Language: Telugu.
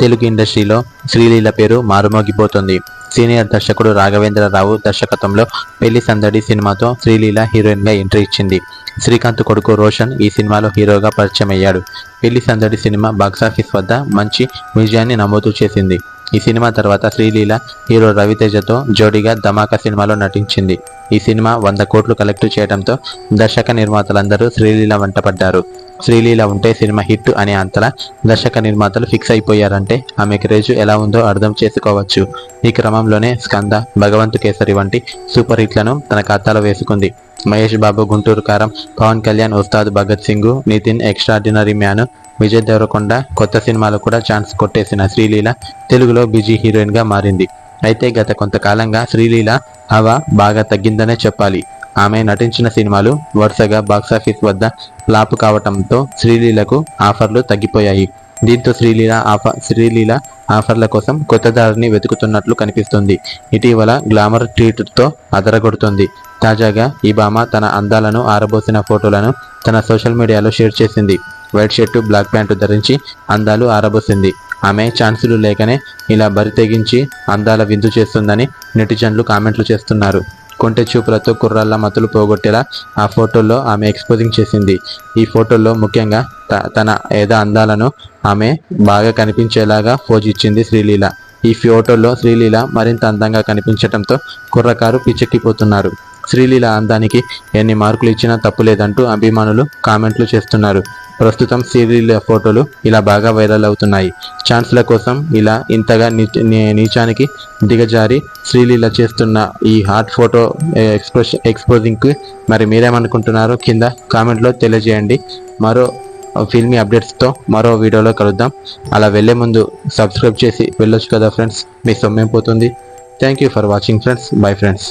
తెలుగు ఇండస్ట్రీలో శ్రీలీల పేరు మారుమోగిపోతుంది. సీనియర్ దర్శకుడు రాఘవేంద్రరావు దర్శకత్వంలో పెళ్ళి సందడి సినిమాతో శ్రీలీల హీరోయిన్గా ఎంట్రీ ఇచ్చింది. శ్రీకాంత్ కొడుకు రోషన్ ఈ సినిమాలో హీరోగా పరిచయం అయ్యాడు పెళ్ళి సందడి సినిమా బాక్సాఫీస్ వద్ద మంచి విజయాన్ని నమోదు చేసింది. ఈ సినిమా తర్వాత శ్రీలీల హీరో రవితేజతో జోడీగా ధమాకా సినిమాలో నటించింది. ఈ సినిమా వంద కోట్లు కలెక్ట్ చేయడంతో దర్శక నిర్మాతలందరూ శ్రీలీల వెంట పడ్డారు. శ్రీలీల ఉంటే సినిమా హిట్ అనే అంతలా దర్శక నిర్మాతలు ఫిక్స్ అయిపోయారంటే ఆమె క్రేజ్ ఎలా ఉందో అర్థం చేసుకోవచ్చు. ఈ క్రమంలోనే స్కంద భగవంతు కేసరి వంటి సూపర్ హిట్లను తన ఖాతాలో వేసుకుంది. మహేష్ బాబు గుంటూరు కారం పవన్ కళ్యాణ్ ఉస్తాద్ భగత్ సింగ్ నితిన్ ఎక్స్ట్రాడినరీ మ్యాన్ విజయ్ దేవరకొండ కొత్త సినిమాలు కూడా ఛాన్స్ కొట్టేసిన శ్రీలీల తెలుగులో బిజీ హీరోయిన్గా మారింది. అయితే గత కొంతకాలంగా శ్రీలీల హవా బాగా తగ్గిందనే చెప్పాలి. ఆమె నటించిన సినిమాలు వరుసగా బాక్సాఫీస్ వద్ద ఫ్లాప్ కావటంతో శ్రీలీలకు ఆఫర్లు తగ్గిపోయాయి. దీంతో శ్రీలీల ఆఫర్ శ్రీలీల ఆఫర్ల కోసం కొత్త దారిని వెతుకుతున్నట్లు కనిపిస్తుంది. ఇటీవల గ్లామర్ ట్రీట్తో అదరగొడుతుంది. తాజాగా ఈ భామ తన అందాలను ఆరబోసిన ఫోటోలను తన సోషల్ మీడియాలో షేర్ చేసింది. వైట్ షర్టు బ్లాక్ ప్యాంటు ధరించి అందాలు ఆరబోసింది. ఆమె ఛాన్సులు లేకనే ఇలా బరి తెగించి అందాల విందు చేస్తుందని నెటిజన్లు కామెంట్లు చేస్తున్నారు. కొంటె చూపులతో కుర్రాళ్ళ మతులు పోగొట్టేలా ఆ ఫోటోల్లో ఆమె ఎక్స్పోజింగ్ చేసింది. ఈ ఫోటోల్లో ముఖ్యంగా త- తన ఏదో అందాలను ఆమె బాగా కనిపించేలాగా ఫోజ్ ఇచ్చింది శ్రీలీల. ఈ ఫోటోల్లో శ్రీలీల మరింత అందంగా కనిపించడంతో కుర్రకారు పిచ్చెక్కిపోతున్నారు. శ్రీలీల అందానికి ఎన్ని మార్కులు ఇచ్చినా తప్పులేదంటూ అభిమానులు కామెంట్లు చేస్తున్నారు. ప్రస్తుతం శ్రీలీల ఫోటోలు ఇలా బాగా వైరల్ అవుతున్నాయి. ఛాన్స్ల కోసం ఇలా ఇంతగా నీచానికి దిగజారి శ్రీలీల చేస్తున్న ఈ హాట్ ఫోటో ఎక్స్ప్రెస్ ఎక్స్పోజింగ్కి మరి మీరేమనుకుంటున్నారో కింద కామెంట్లో తెలియజేయండి. మరో ఫిల్మీ అప్డేట్స్తో మరో వీడియోలో కలుద్దాం. అలా వెళ్ళే ముందు సబ్స్క్రైబ్ చేసి వెళ్ళొచ్చు కదా ఫ్రెండ్స్? మీ సొమ్మేం పోతుంది? Thank you for watching friends. Bye friends.